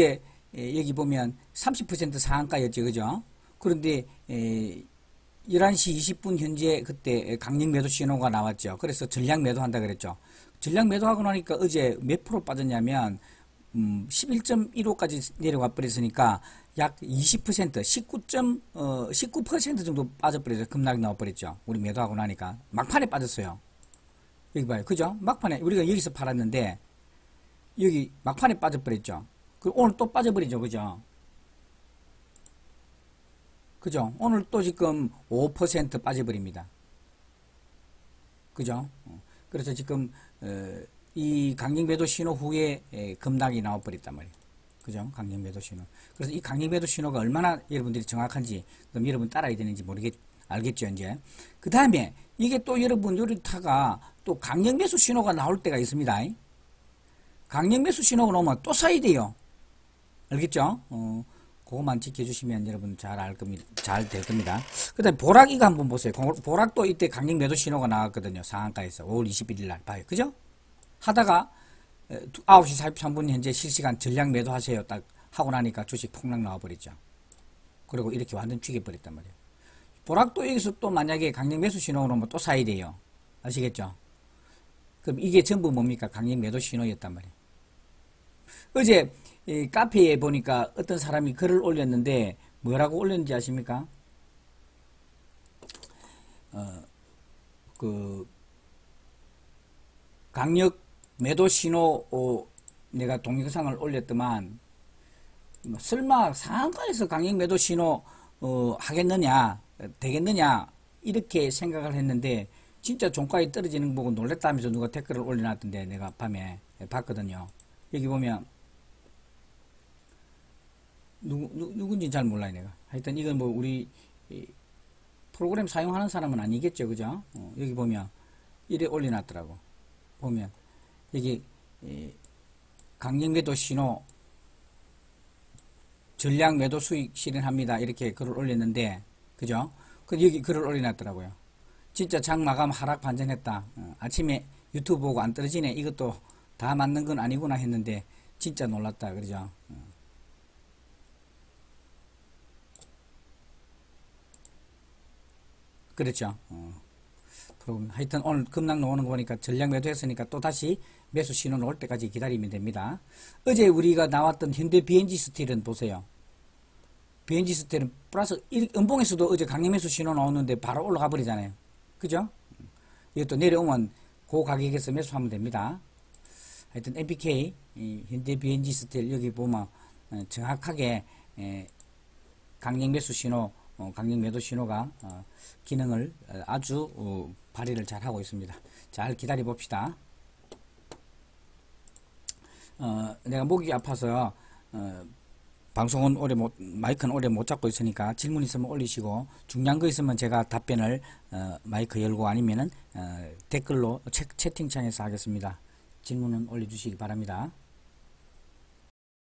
예, 예, 여기 보면 30% 상한가였죠, 그죠? 그런데 에, 11시 20분 현재 그때 강력 매도 신호가 나왔죠. 그래서 전량 매도한다 그랬죠. 전량 매도하고 나니까 어제 몇 프로 빠졌냐면 음, 11.15까지 내려와 버렸으니까 약 20% 19. 어, 19% 정도 빠져버려서 급락이 나와버렸죠. 우리 매도하고 나니까 막판에 빠졌어요. 여기 봐요, 그죠? 막판에 우리가 여기서 팔았는데 여기 막판에 빠져버렸죠. 그 오늘 또 빠져버리죠, 그죠? 그죠? 오늘 또 지금 5% 빠져버립니다. 그죠? 어, 그래서 지금 어, 이 강력매도 신호 후에 급락이 나와버렸단 말이에요. 그죠? 강력매도 신호. 그래서 이 강력매도 신호가 얼마나 여러분들이 정확한지 그럼 여러분 따라야 되는지 모르겠 알겠죠 이제. 그 다음에 이게 또 여러분 요리타가 또 강력매수 신호가 나올 때가 있습니다. 강력매수 신호가 나오면 또 사야 돼요. 알겠죠? 어, 그것만 지켜주시면 여러분 잘 알 겁니다. 잘 될 겁니다. 그 다음에 보락이가 한번 보세요. 보락도 이때 강력 매도 신호가 나왔거든요. 상한가에서 5월 21일 날 봐요. 그죠? 하다가 9시 43분 현재 실시간 전량 매도하세요. 딱 하고 나니까 주식 폭락 나와버렸죠. 그리고 이렇게 완전 죽여버렸단 말이에요. 보락도 여기서 또 만약에 강력 매수 신호가 오면 또 사야 돼요. 아시겠죠? 그럼 이게 전부 뭡니까? 강력 매도 신호였단 말이에요. 어제 이 카페에 보니까 어떤 사람이 글을 올렸는데 뭐라고 올렸는지 아십니까? 어, 그 강력 매도 신호 어, 내가 동영상을 올렸더만 뭐 설마 상한가에서 강력 매도 신호 어, 하겠느냐 되겠느냐 이렇게 생각을 했는데 진짜 종가에 떨어지는 거 보고 놀랬다면서 누가 댓글을 올려놨던데 내가 밤에 봤거든요. 여기 보면 누구, 누, 군지 잘 몰라요, 내가. 하여튼 이건 뭐 우리 프로그램 사용하는 사람은 아니겠죠, 그죠? 어, 여기 보면 이래 올려놨더라고. 보면 여기 강력 매도 신호 전량 매도 수익 실현합니다. 이렇게 글을 올렸는데, 그죠? 그 여기 글을 올려놨더라고요. 진짜 장 마감 하락 반전했다. 어, 아침에 유튜브 보고 안 떨어지네. 이것도 다 맞는 건 아니구나 했는데 진짜 놀랐다. 그러죠? 어. 그렇죠. 어. 하여튼 오늘 급락 나오는 거 보니까 전량 매도했으니까 또 다시 매수 신호 나올 때까지 기다리면 됩니다. 어제 우리가 나왔던 현대 BNG 스틸은 보세요. BNG 스틸은 플러스 은봉에서도 어제 강력 매수 신호 나오는데 바로 올라가 버리잖아요. 그죠? 이것도 내려오면 그 가격에서 매수하면 됩니다. 하여튼 MPK 현대 BNG 스틸 여기 보면 어, 정확하게 강력 매수 신호 어, 강력 매도 신호가 어, 기능을 어, 아주 발휘를 잘 하고 있습니다. 잘 기다려 봅시다. 내가 목이 아파서 방송은 오래 못, 마이크는 오래 못 잡고 있으니까 질문 있으면 올리시고 중요한 거 있으면 제가 답변을 마이크 열고 아니면은 댓글로 채, 채팅창에서 하겠습니다. 질문은 올려주시기 바랍니다.